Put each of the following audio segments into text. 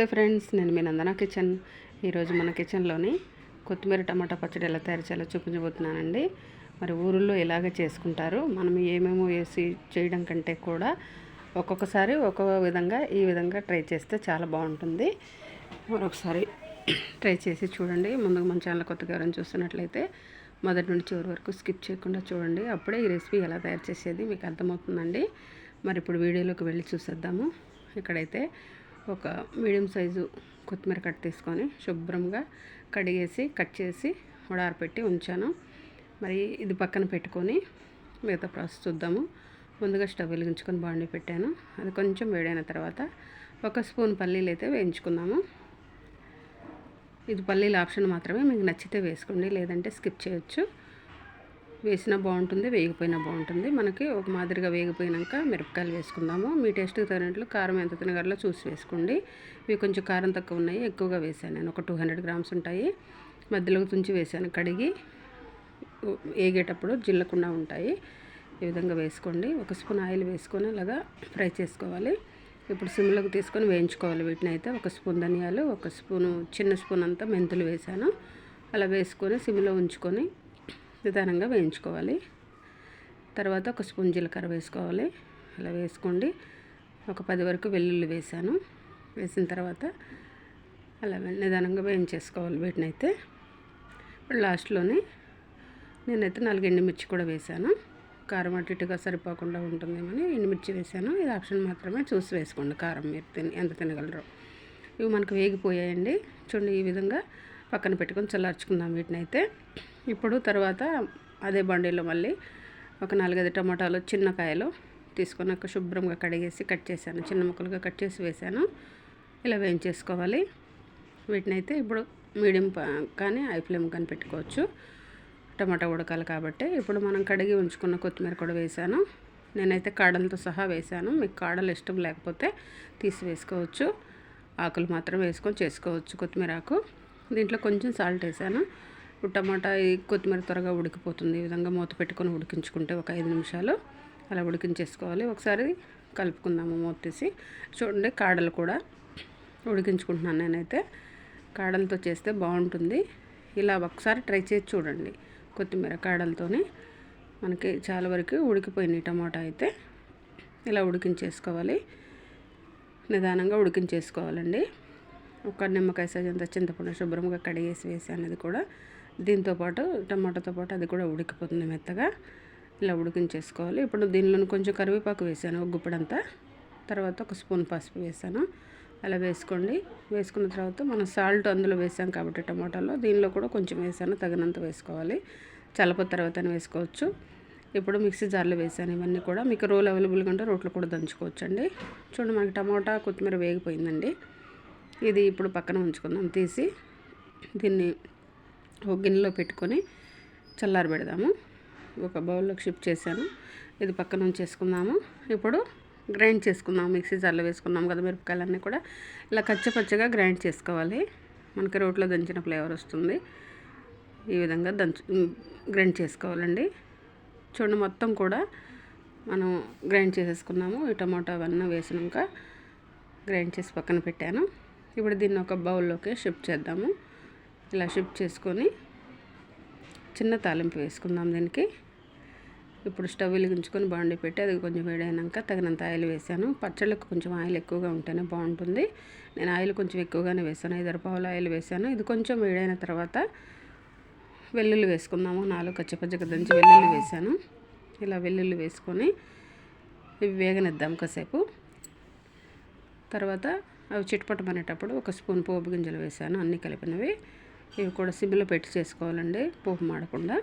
నమస్తే ఫ్రెండ్స్ నేను మీ నందన కిచెన్. ఈరోజు మన కిచెన్లోని కొత్తిమీర టమాటా పచ్చడి ఎలా తయారు చేయాలో చూపించబోతున్నానండి. మరి ఊరిలో ఇలాగే చేసుకుంటారు మనం ఏమేమో వేసి చేయడం కంటే కూడా ఒక్కొక్కసారి ఒక్కొక్క విధంగా ఈ విధంగా ట్రై చేస్తే చాలా బాగుంటుంది. మరొకసారి ట్రై చేసి చూడండి. ముందుగా మన ఛానల్ కొత్తగా ఎవరైనా చూస్తున్నట్లయితే మొదటి నుండి చివరి వరకు స్కిప్ చేయకుండా చూడండి. అప్పుడే ఈ రెసిపీ ఎలా తయారు చేసేది మీకు అర్థమవుతుందండి. మరి ఇప్పుడు వీడియోలోకి వెళ్ళి చూసేద్దాము. ఇక్కడైతే ఒక మీడియం సైజు కొత్తిమీర కట్ తీసుకొని శుభ్రంగా కడిగేసి కట్ చేసి ఉడారపెట్టి ఉంచాను. మరి ఇది పక్కన పెట్టుకొని మిగతా ప్రాసెస్ చూద్దాము. ముందుగా స్టవ్ వెలిగించుకొని బాండి పెట్టాను. అది కొంచెం వేడైన తర్వాత ఒక స్పూన్ పల్లీలు అయితే వేయించుకుందాము. ఇది పల్లీల ఆప్షన్ మాత్రమే. మీకు నచ్చితే వేసుకోండి లేదంటే స్కిప్ చేయొచ్చు. వేసినా బాగుంటుంది వేగిపోయినా బాగుంటుంది. మనకి ఒక మాదిరిగా వేగిపోయినాక మిరపకాయలు వేసుకుందాము. మీ టేస్ట్కి తగినట్లు కారం ఎంత తినగలలో చూసి వేసుకోండి. ఇవి కొంచెం కారం తక్కువ ఉన్నాయి ఎక్కువగా వేసాను నేను. ఒక టూ హండ్రెడ్ గ్రామ్స్ ఉంటాయి. మధ్యలో తుంచి వేసాను కడిగి వేగేటప్పుడు జిల్లకుండా ఉంటాయి. ఈ విధంగా వేసుకోండి. ఒక స్పూన్ ఆయిల్ వేసుకొని అలాగా ఫ్రై చేసుకోవాలి. ఇప్పుడు సిమ్లోకి తీసుకొని వేయించుకోవాలి. వీటిని అయితే ఒక స్పూన్ ధనియాలు ఒక స్పూను చిన్న స్పూన్ అంతా మెంతులు వేసాను. అలా వేసుకొని సిమ్లో ఉంచుకొని నిదానంగా వేయించుకోవాలి. తర్వాత ఒక స్పూన్ జీలకర్ర వేసుకోవాలి. అలా వేసుకోండి. ఒక పది వరకు వెల్లుల్లి వేసాను. వేసిన తర్వాత అలా నిదానంగా వేయించేసుకోవాలి వీటిని అయితే ఇప్పుడు లాస్ట్లోనే నేనైతే నాలుగు ఎండుమిర్చి కూడా వేసాను. కారం అటు ఇటుగా సరిపోకుండా ఉంటుందేమని ఎండుమిర్చి వేసాను. ఇది ఆప్షన్ మాత్రమే చూసి వేసుకోండి కారం మీరు తిని ఎంత తినగలరు. ఇవి మనకు వేగిపోయాయండి. చూడండి ఈ విధంగా పక్కన పెట్టుకొని చల్లార్చుకుందాం వీటిని అయితే ఇప్పుడు తర్వాత అదే బండిలో మళ్ళీ ఒక నాలుగైదు టమాటాలు చిన్న కాయలు తీసుకొని ఒక శుభ్రంగా కడిగేసి కట్ చేశాను. చిన్న ముక్కలుగా కట్ చేసి వేసాను ఇలా వేయించేసుకోవాలి. వీటిని అయితే ఇప్పుడు మీడియం కానీ హై ఫ్లేమ్ కానీ పెట్టుకోవచ్చు. టమాటా ఉడకాలి కాబట్టి. ఇప్పుడు మనం కడిగి ఉంచుకున్న కొత్తిమీర కూడా వేసాను నేనైతే కాడలతో సహా వేసాను మీకు కాడలు ఇష్టం లేకపోతే తీసి వేసుకోవచ్చు. ఆకులు మాత్రం వేసుకొని చేసుకోవచ్చు కొత్తిమీర ఆకు. దీంట్లో కొంచెం సాల్ట్ వేసాను టమాటా ఈ కొత్తిమీర త్వరగా ఉడికిపోతుంది. ఈ విధంగా మూత పెట్టుకొని ఉడికించుకుంటే ఒక ఐదు నిమిషాలు అలా ఉడికించేసుకోవాలి. ఒకసారి కలుపుకుందాము మూత తీసి. చూడండి కాడలు కూడా ఉడికించుకుంటున్నాను నేనైతే. కాడలతో చేస్తే బాగుంటుంది. ఇలా ఒకసారి ట్రై చేసి చూడండి. కొత్తిమీర కాడలతోని మనకి చాలా వరకు ఉడికిపోయినాయి టమాటా అయితే. ఇలా ఉడికించేసుకోవాలి. నిదానంగా ఉడికించేసుకోవాలండి. ఒక నిమ్మకాయ సజంత చింతపండు శుభ్రంగా కడిగేసి వేసి అనేది కూడా దీంతోపాటు టమాటాతో పాటు అది కూడా ఉడికిపోతుంది మెత్తగా. ఇలా ఉడికించేసుకోవాలి. ఇప్పుడు దీనిలో కొంచెం కరివేపాకు వేసాను ఒక గుప్పడంతా. తర్వాత ఒక స్పూన్ పసుపు వేసాను. అలా వేసుకోండి. వేసుకున్న తర్వాత మనం సాల్ట్ అందులో వేసాం కాబట్టి టమాటాలో దీనిలో కూడా కొంచెం వేసాను తగినంత వేసుకోవాలి. చల్లప తర్వాత వేసుకోవచ్చు. ఇప్పుడు మిక్సీ జార్లో వేసాను. ఇవన్నీ కూడా మీకు రోల్ అవైలబుల్గా ఉంటే రోట్లు కూడా దంచుకోవచ్చు అండి చూడండి మనకి టమాటా కొత్తిమీర వేగిపోయిందండి. ఇది ఇప్పుడు పక్కన ఉంచుకుందాం. తీసి దీన్ని ఒక గిన్నెలో పెట్టుకొని చల్లారబెడదాము ఒక బౌల్లోకి షిఫ్ట్ చేశాను. ఇది పక్కన ఉంచేసుకుందాము. ఇప్పుడు గ్రైండ్ చేసుకుందాం మిక్సీ జార్లో వేసుకున్నాం కదా మిరపకాయలన్నీ కూడా. ఇలా కచ్చపచ్చగా గ్రైండ్ చేసుకోవాలి. మనకి రోట్లో దంచిన ఫ్లేవర్ వస్తుంది. ఈ విధంగా దంచు గ్రైండ్ చేసుకోవాలండి. చూడండి మొత్తం కూడా మనం గ్రైండ్ చేసేసుకున్నాము. ఈ టమాటో అవన్నీ వేసినాక గ్రైండ్ చేసి పక్కన పెట్టాను. ఇప్పుడు దీన్ని ఒక బౌల్లోకి షిఫ్ట్ చేద్దాము. ఇలా షిఫ్ట్ చేసుకొని చిన్న తాలింపు వేసుకుందాం దీనికి. ఇప్పుడు స్టవ్ వెలిగించుకొని బాండి పెట్టి అది కొంచెం వేడైనాక తగినంత ఆయిల్ వేసాను. పచ్చళ్ళకు కొంచెం ఆయిల్ ఎక్కువగా ఉంటేనే బాగుంటుంది. నేను ఆయిల్ కొంచెం ఎక్కువగానే వేసాను. ఐదు పావుల ఆయిల్ వేసాను. ఇది కొంచెం వేడైన తర్వాత వెల్లుల్లి వేసుకుందాము. నాలుగు కచ్చపచ్చగా దంచి వెల్లుల్లి వేసాను. ఇలా వెల్లుల్లి వేసుకొని ఇవి వేగనిద్దాం కాసేపు. తర్వాత అవి చిట్పట్టమనేటప్పుడు ఒక స్పూన్ పోపు గింజలు వేసాను. అన్నీ కలిపినవి. ఇవి కూడా సిమ్లో పెట్టి చేసుకోవాలండి పోపు మాడకుండా.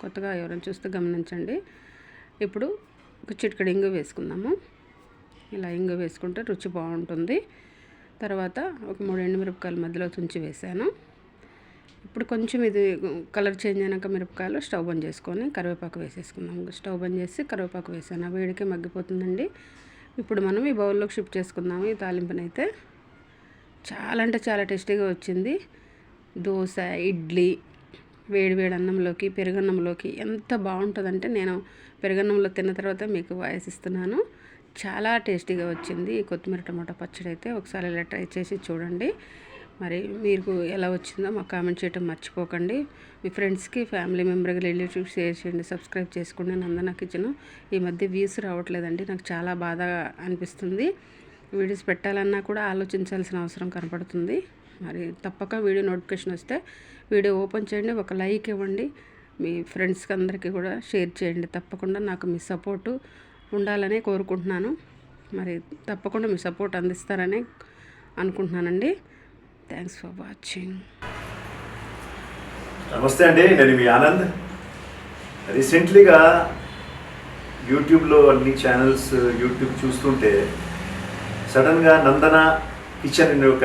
కొత్తగా ఎవరైనా చూస్తే గమనించండి. ఇప్పుడు ఒక చిటికడి ఇంగు వేసుకుందాము. ఇలా ఇంగు వేసుకుంటే రుచి బాగుంటుంది. తర్వాత ఒక మూడు ఎండుమిరపకాయలు మధ్యలో తుంచి వేసాను. ఇప్పుడు కొంచెం ఇది కలర్ చేంజ్ అయినాక మిరపకాయలు స్టవ్ బంద్ చేసుకొని కరివేపాకు వేసేసుకుందాం స్టవ్ బంద్ చేసి కరివేపాకు వేసాను. ఆ వేడికే మగ్గిపోతుందండి. ఇప్పుడు మనం ఈ బౌల్లోకి షిఫ్ట్ చేసుకుందాము. ఈ తాలింపునైతే చాలా అంటే చాలా టేస్టీగా వచ్చింది. దోశ ఇడ్లీ వేడి వేడి అన్నంలోకి పెరుగన్నంలోకి ఎంత బాగుంటుందంటే నేను పెరుగన్నంలో తిన్న తర్వాత మీకు వాయిస్ ఇస్తున్నాను. చాలా టేస్టీగా వచ్చింది. కొత్తిమీర టమాటా పచ్చడి అయితే ఒకసారి ఇలా ట్రై చేసి చూడండి. మరి మీకు ఎలా వచ్చిందో మాకు కామెంట్ చేయడం మర్చిపోకండి. మీ ఫ్రెండ్స్కి ఫ్యామిలీ మెంబర్కి రిలేటివ్స్ షేర్ చేయండి సబ్స్క్రైబ్ చేసుకోండి. నందన కిచెన్. ఈ మధ్య వ్యూస్ రావట్లేదండి. నాకు చాలా బాధ అనిపిస్తుంది. వీడియోస్ పెట్టాలన్నా కూడా ఆలోచించాల్సిన అవసరం కనపడుతుంది. మరి తప్పక వీడియో నోటిఫికేషన్ వస్తే వీడియో ఓపెన్ చేయండి ఒక లైక్ ఇవ్వండి మీ ఫ్రెండ్స్కి అందరికీ కూడా షేర్ చేయండి. తప్పకుండా నాకు మీ సపోర్టు ఉండాలని కోరుకుంటున్నాను. మరి తప్పకుండా మీ సపోర్ట్ అందిస్తారని అనుకుంటున్నానండి. థ్యాంక్స్ ఫర్ వాచింగ్ నమస్తే అండి నేను మీ ఆనంద్. రీసెంట్లీగా యూట్యూబ్లో అన్ని ఛానల్స్ యూట్యూబ్ చూస్తుంటే సడన్గా నందన కిచెన్ అనే ఒక